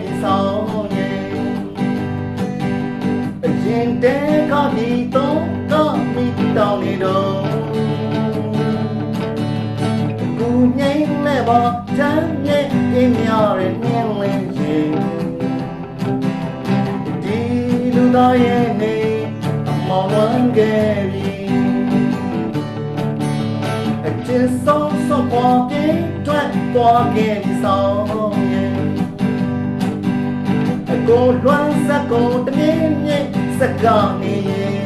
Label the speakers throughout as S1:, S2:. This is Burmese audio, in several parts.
S1: ဒီဆောင်ရဲ့အရင်တည်းကဒီတော့ကမိတောင်းနေတော့ကူငိမ့်မဲ့ပါချမ်းရဲ့အင်းများရဲ့မြင်လင်းရင်ဒီလူသားရဲ့နေအမောင်ဝမ်းခဲ့ပြီအကျဉ်းဆုံးဆုံးပေါ်ပြေးထွက်သွားခဲ့ဒီဆောင်ရဲ့အ ကိုလွမ်းစက်ကိုတမြင်းမြင့်စက်ကနေရဲ့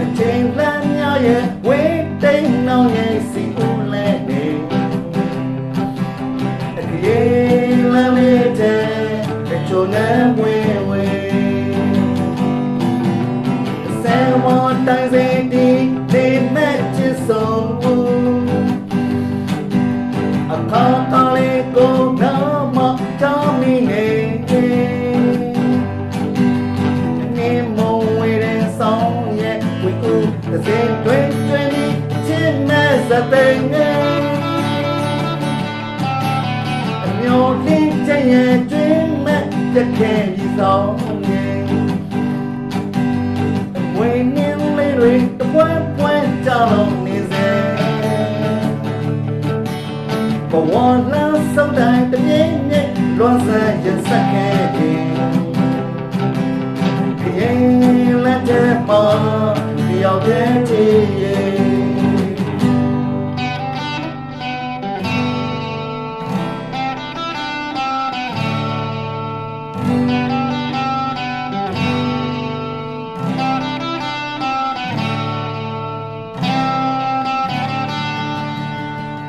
S1: အချိန်လမ်းများရဲ့ဝေးတိမ်နှောင်းရဲ့စီ 2020 10 months a thing အမျိုးလင်းချင်ရဲ့တွင်မဲ့တခဲဒီဆောင်ငယ်ဝင်းနင်းလေးတွေတပွန်းပွန်းကြောင်လုံးနေစေဘဝလမ်းဆုံးတိုင်းတမြင့်မြင့်လွန်ဆန်းရစက်ခဲ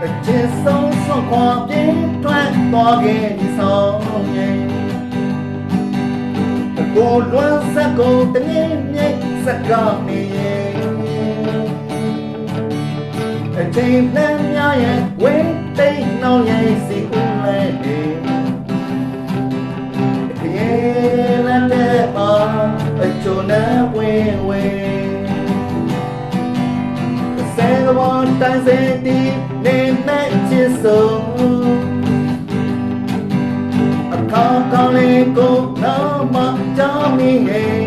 S1: အကျဉ်းဆုံးဆုံးခွာပြင်းထွန်းသွားခဲ့ဒီဆောင်ရဲ့အကိုလွမ်းစက်ကိုတနည်းမြင့်စကားနေရဲ့အချိန်လမ်းများရဲ့ဝိတ်သိမ်းနှောင်းရဲ့စီဦးလဲနေ တိုင်းစင်တီနေမဲ့ချစ်ဆုံးအခါကောင်းလေးကိုနာမကြောင်းမိငယ်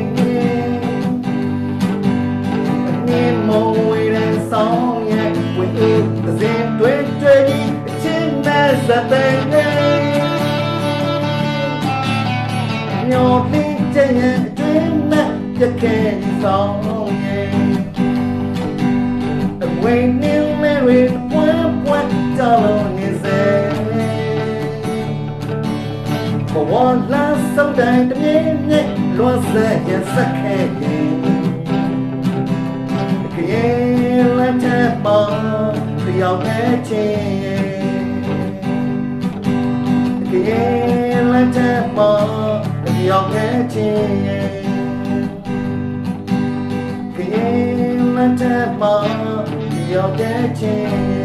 S1: အနည်းမဝေးတဲ့ဆောင်ရဲ့ဝိဦးတစ်စင်တွေ့တွေ့ဒီအချင်းနဲ့စတဲ့ငယ်ညောပြီးချင်ရဲ့အတွင်းမဲ့ပြခဲဒီဆောင်ရဲ့ Waiting quá quắt cho wham wham darling is there lá one last someday to me nick dễ there sắc I can Cái em lại thét bò Thì yêu nghe chê Cái em lại thét bò Thì yêu nghe chê Cái em lại thét bò you'll get.